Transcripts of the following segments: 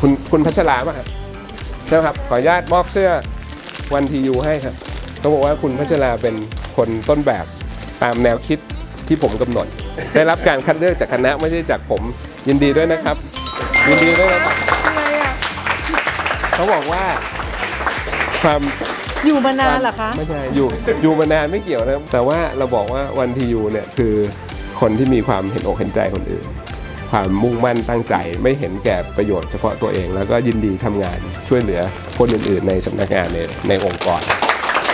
คุณคุณพัชราป่ะครับใช่ไหมครับขออนุญาตมอบเสื้อวันทียูให้ครับเขาบอกว่าคุณพัชราเป็นคนต้นแบบตามแนวคิดที่ผมกำหนด ได้รับการคัดเลือกจากคณะไม่ใช่จากผมยินดีด้วยนะครับ ยินดีด้วยนะครับเขาบอกว่าความอยู่มานานเหรอคะไม่ใช่อยู่อยู่มานานไม่เกี่ยวนะครับแต่ว่าเราบอกว่าวันทียูเนี่ยคือคนที่มีความเห็นอกเห็นใจคนอื่น ความมุ่งมั่นตั้งใจ ไม่เห็นแก่ประโยชน์เฉพาะตัวเอง แล้วก็ยินดีทำงานช่วยเหลือคนอื่นๆ ในสำนักงานในในองค์กร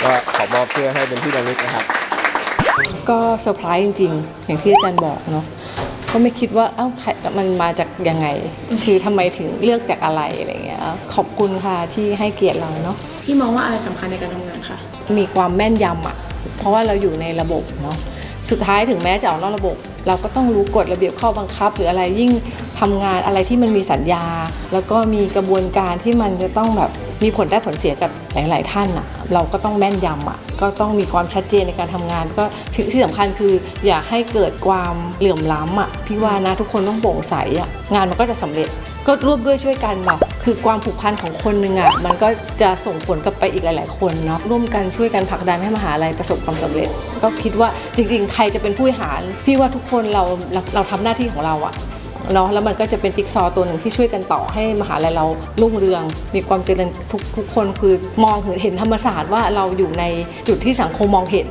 ก็ขอมอบเสื้อให้เป็นที่ระลึกนะครับ ก็เซอร์ไพรส์จริง ๆ อย่างที่อาจารย์บอกเนาะก็ไม่คิดว่าเอ้าใครมันมาจากยังไง คือทำไมถึงเลือกจากอะไรอะไรเงี้ยขอบคุณค่ะที่ให้เกียรติเราเนาะพี่มองว่าอะไรสำคัญในการทำงานคะมีความแม่นยำอะเพราะว่าเราอยู่ในระบบเนาะสุดท้ายถึงแม้จะออกนอกระบบ เราก็ต้องรู้กฎระเบียบข้อบังคับ หรืออะไรยิ่งทำงานอะไรที่มันมีสัญญา แล้วก็มีกระบวนการที่มันจะต้องแบบมีผลได้ผลเสียกับหลาย ๆ ท่านอะเราก็ต้องแม่นยำอะก็ต้องมีความชัดเจนในการทำงาน ก็ที่ที่สำคัญคืออยากให้เกิดความเหลื่อมล้ำอะพี่ว่านะทุกคนต้องโปร่งใสอะงานมันก็จะสำเร็จก็ร่วมด้วยช่วยกันเนาะคือความผูกพันของคนหนึ่งอะมันก็จะส่งผลกลับไปอีกหลาย ๆ คนเนาะร่วมกันช่วยกันผลักดันให้มหาลัยประสบความสำเร็จ ก็คิดว่าจริง ๆ ใครจะเป็นผู้หารพี่ว่าทุกคนเราเราเราทำหน้าที่ของเราอะเนาะแล้วมันก็จะเป็นติ๊กซอว์ตัวหนึ่งที่ช่วยกันต่อให้มหาลัยเรารุ่งเรือง มีความเจริญทุกทุกคนคือมองเห็นธรรมศาสตร์ว่าเราอยู่ในจุดที่สังคมมองเห็น